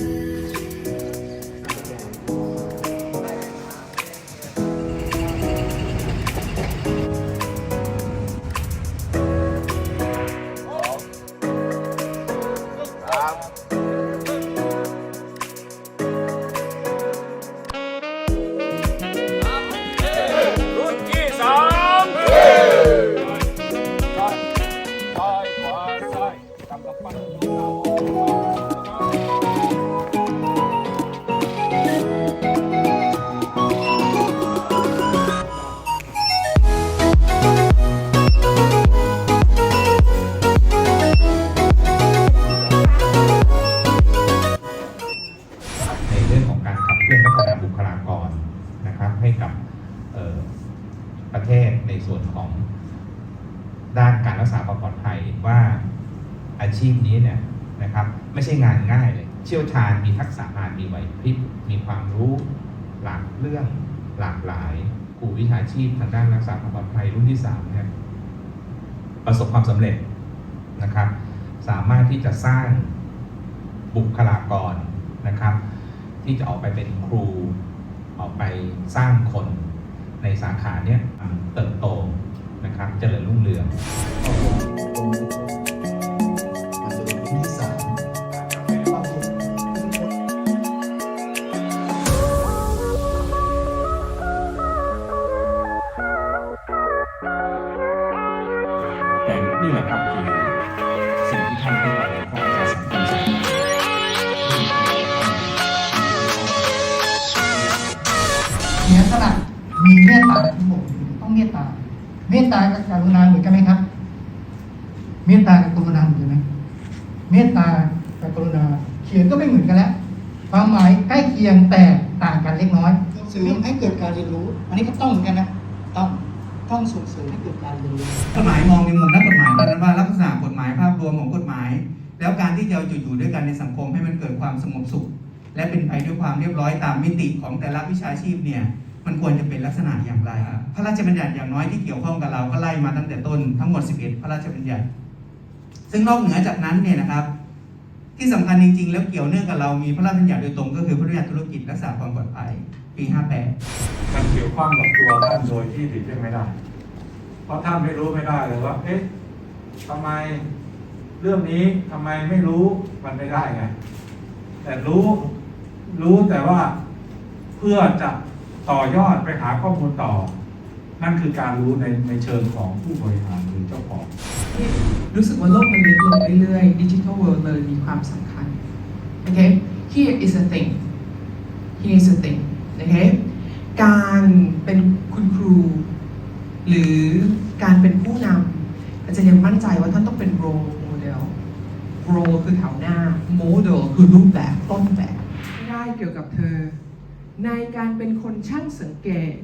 รุ่ รักษาความปลอดภัยว่าอาชีพนี้เนี่ยนะครับไม่ใช่งานง่ายเลย เชี่ยวชาญมีทักษะงานมีไหวพริบมีความรู้หลากเรื่องหลากหลายครูวิชาชีพทางด้านรักษาความปลอดภัยรุ่นที่สามเนี่ยประสบความสำเร็จนะครับ สามารถที่จะสร้างบุคลากรนะครับ ที่จะออกไปเป็นครูออกไปสร้างคนในสาขาเนี้ยเติบโต นะครับเจริญรุ่งเรืองที่สามความสุขแต่นี่แหละครับคือสิ่งที่ท่านผู้ว่าของประชาสังคมสามารถเสียสละมีเมตตาที่บอกอยู่ต้องเมตตา เมตตากับกรุณาเหมือนกันไหมครับ เมตตากับกรุณาเหมือนกันไหมเมตตากับกรุณาเขียนก็ไม่เหมือนกันแล้วความหมายใกล้เคียงแต่ต่างกันเล็กน้อย ส่งเสริมให้เกิดการเรียนรู้ อันนี้ก็ต้องเหมือนกันนะต้องต้องส่งเสริมให้เกิดการเรียนรู้กฎหมายมองในมุมนักกฎหมายเท่านั้นว่าลักษณะกฎหมายภาพรวมของกฎหมาย แล้วการที่จะอยู่อยู่ด้วยกันในสังคมให้มันเกิดความสงบสุข และเป็นไปด้วยความเรียบร้อยตามมิติของแต่ละวิชาชีพเนี่ย มันควรจะเป็นลักษณะอย่างไร พระราชบัญญัติอย่างน้อยที่เกี่ยวข้องกับเราก็ไล่มาตั้งแต่ต้นทั้งหมด 11 พระราชบัญญัติ ซึ่งนอกเหนือจากนั้นเนี่ยนะครับ ที่สำคัญจริง ๆ แล้วเกี่ยวเนื่องกับเรามีพระราชบัญญัติโดยตรงก็คือพระราชบัญญัติธุรกิจรักษาความปลอดภัยปี 58 มันเกี่ยวข้องกับตัวท่านโดยที่ติดเลี่ยงไม่ได้ เพราะท่านไม่รู้ไม่ได้เลยว่า เอ๊ะทำไมเรื่องนี้ทำไมไม่รู้มันไม่ได้ไง แต่รู้รู้แต่ว่าเพื่อจะ ต่อยอดไปหาข้อมูลต่อ นั่นคือการรู้ในในเชิงของผู้บริหารหรือเจ้าของ รู้สึกว่าโลกมันเล็กลงเรื่อยๆดิจิทัลเวิลด์เลยมีความสำคัญโอเค here is a thing here is a thing โอเคการเป็นคุณครู หรือการเป็นผู้นำอาจารย์ยังมั่นใจว่าท่านต้องเป็น role model role คือแถวหน้า model คือรูปแบบต้นแบบได้เกี่ยวกับเธอ ในการเป็นคนช่างสังเกต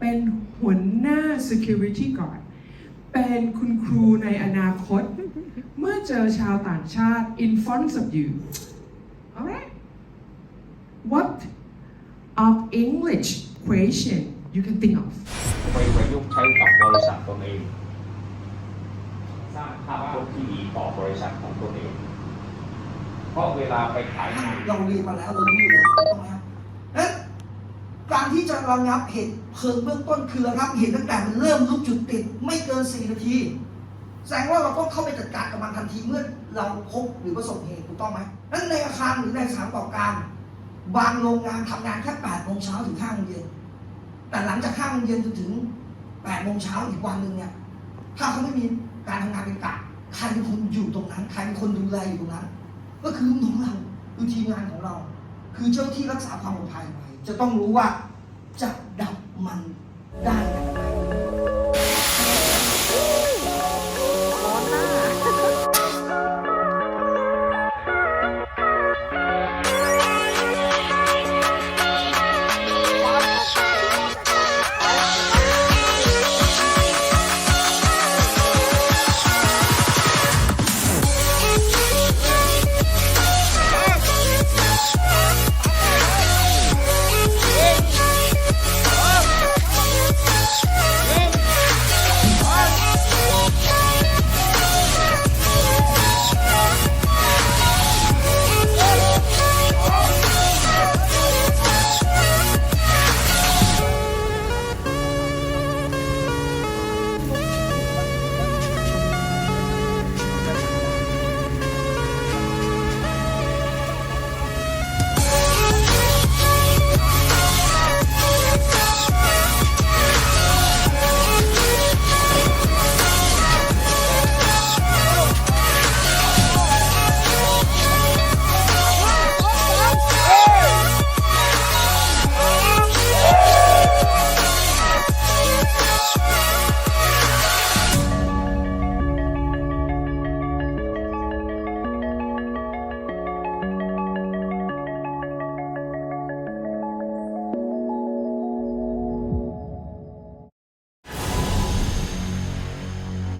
เป็นหัวหน้า security guard เป็นคุณครูในอนาคต เมื่อเจอชาวต่างชาติ in front of you alright what of English question you can think of ไปประยุกต์ใช้กับบริษัทตนเอง สร้างภาพพจน์ที่ดีต่อบริษัทของตนเอง เพราะเวลาไปขายงานเราเรียนมาแล้วเรารู้อยู่แล้วถูกต้องไหมครับนั้นการที่ จะระงับเหตุเพลิงเบื้องต้นคือระงับเหตุตั้งแต่มันเริ่มลุกจุดติด ไม่เกิน4นาทีแสดงว่าเราต้องเข้าไปจัดการกับมันทันทีเมื่อเราพบหรือประสบเหตุถูกต้องไหมนั้นในอาคารหรือในสถานประกอบการ บางโรงงานทำงานแค่8โมงเช้าถึง5โมงเย็นแต่หลังจาก5โมงเย็นจนถึง8โมงเช้าอีกวันหนึ่งเนี่ยถ้าเขาไม่มีการทำงานเป็นกะใครเป็นคนอยู่ตรงนั้น ใครเป็นคนดูแลอยู่ตรงนั้น ก็คือลูกน้องเราคือทีมงานของเรา คือเจ้าที่รักษาความปลอดภัยจะต้องรู้ว่า จะดับมันได้